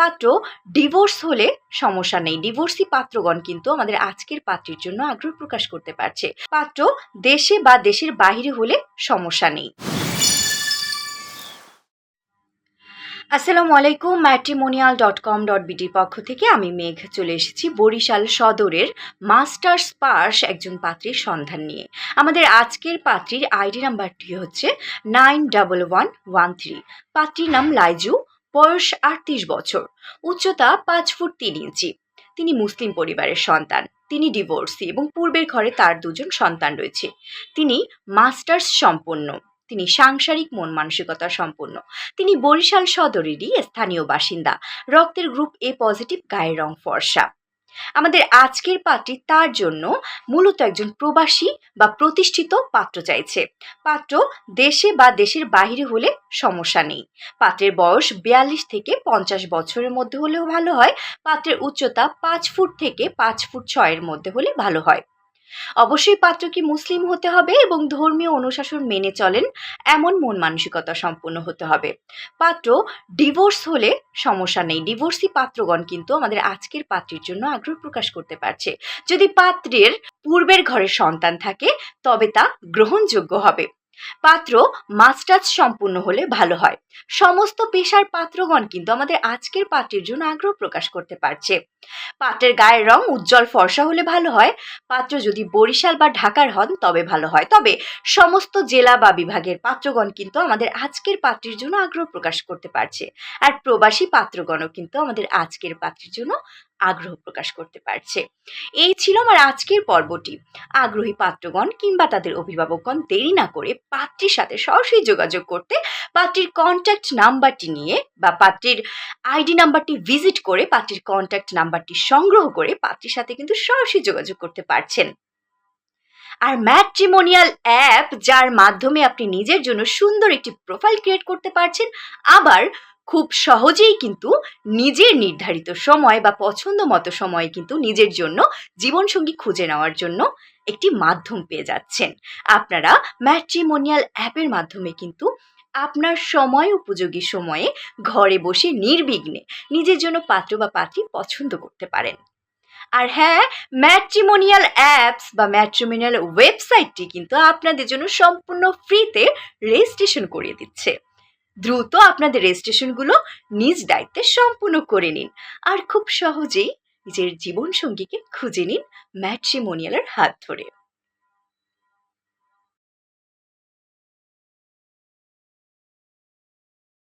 পাত্র ডিভোর্স হলে সমস্যা নেই। ডিভোর্সি পাত্রগণ কিন্তু আমাদের আজকের পাত্রের জন্য আগ্রহ প্রকাশ করতে পারছে। পাত্র দেশে বা দেশের বাইরে হলে সমস্যা নেই। আসসালামু আলাইকুম ম্যাট্রিমোনিয়াল ডট কম ডট বিডির পক্ষ থেকে আমি মেঘ চলে এসেছি বরিশাল সদরের মাস্টার্স পাস একজন পাত্রীর সন্ধান নিয়ে। আমাদের আজকের পাত্রীর আইডি নাম্বারটি হচ্ছে nine double one one three পাত্রীর নাম লাইজু। বয়স আটত্রিশ বছর, উচ্চতা পাঁচ ফুট তিন ইঞ্চি। তিনি মুসলিম পরিবারের সন্তান, তিনি ডিভোর্সি এবং পূর্বের ঘরে তার দুজন সন্তান রয়েছে। তিনি মাস্টার্স সম্পন্ন, তিনি সাংসারিক মন মানসিকতা সম্পন্ন, তিনি বরিশাল সদরেরই স্থানীয় বাসিন্দা, রক্তের গ্রুপ এ পজিটিভ, গায়ের রং ফর্সা। আমাদের আজকের পাত্রী তার জন্য মূলত একজন প্রবাসী বা প্রতিষ্ঠিত পাত্র চাইছে। পাত্র দেশে বা দেশের বাহিরে হলে সমস্যা নেই। পাত্রের বয়স বিয়াল্লিশ থেকে পঞ্চাশ বছরের মধ্যে হলেও ভালো হয়। পাত্রের উচ্চতা পাঁচ ফুট থেকে পাঁচ ফুট ছয়ের মধ্যে হলে ভালো হয়। অবশ্যই পাত্র কি মুসলিম হতে হবে এবং ধর্মীয় অনুশাসন মেনে চলেন, এমন মন মানসিকতা সম্পন্ন হতে হবে। পাত্র ডিভোর্স হলে সমস্যা নেই। ডিভোর্সই পাত্রগণ কিন্তু আমাদের আজকের পাত্রের জন্য আগ্রহ প্রকাশ করতে পারছে। যদি পাত্রের পূর্বের ঘরের সন্তান থাকে, তবে তা গ্রহণযোগ্য হবে। পাত্র মাস্টার্স সম্পূর্ণ হলে ভালো হয়। সমস্ত পেশার পাত্রগণ কিন্তু আমাদের আজকের পাত্রের জন্য আগ্রহ প্রকাশ করতে পারছে। পাত্রের গায়ের রং উজ্জ্বল ফর্সা হলে ভালো হয়, পাত্র যদি বরিশাল বা ঢাকার হন তবে ভালো হয়। তবে সমস্ত জেলা বা বিভাগের পাত্রগণ কিন্তু আমাদের আজকের পাত্রের জন্য আগ্রহ প্রকাশ করতে পারছে। আর প্রবাসী পাত্রগণও কিন্তু আমাদের আজকের পাত্রের জন্য আগ্রহ প্রকাশ করতে পারছে। এই ছিল আমার আজকের পর্বটি। আগ্রহী পাত্রগণ কিংবা তাদের অভিভাবকগণ দেরি না করে পাত্রীর সাথে সরাসরি যোগাযোগ করতে পাত্রীর কন্ট্যাক্ট নাম্বারটি নিয়ে বা পাত্রীর আইডি নাম্বারটি ভিজিট করে পাত্রীর কন্ট্যাক্ট নাম্বারটি সংগ্রহ করে পাত্রীর সাথে কিন্তু সরাসরি যোগাযোগ করতে পারছেন। আর ম্যাট্রিমোনিয়াল অ্যাপ যার মাধ্যমে আপনি নিজের জন্য সুন্দর একটি প্রোফাইল ক্রিয়েট করতে পারছেন, আবার খুব সহজেই কিন্তু নিজের নির্ধারিত সময় বা পছন্দ মতো সময়ে কিন্তু নিজের জন্য জীবনসঙ্গী খুঁজে নেওয়ার জন্য একটি মাধ্যম পেয়ে যাচ্ছেন। আপনারা ম্যাট্রিমোনিয়াল অ্যাপের মাধ্যমে কিন্তু আপনার সময় উপযোগী সময়ে ঘরে বসে নির্বিঘ্নে নিজের জন্য পাত্র বা পাত্রী পছন্দ করতে পারেন। আর হ্যাঁ ম্যাট্রিমোনিয়াল অ্যাপস বা ম্যাট্রিমোনিয়াল ওয়েবসাইটটি কিন্তু আপনাদের জন্য সম্পূর্ণ ফ্রিতে রেজিস্ট্রেশন করিয়ে দিচ্ছে। দ্রুত আপনাদের রেজিস্ট্রেশনগুলো নিজ দায়িত্বে সম্পূর্ণ করে নিন। আর খুব সহজেই নিজের জীবনসঙ্গীকে খুঁজে নিন ম্যাট্রিমোনিয়ালের হাত ধরে।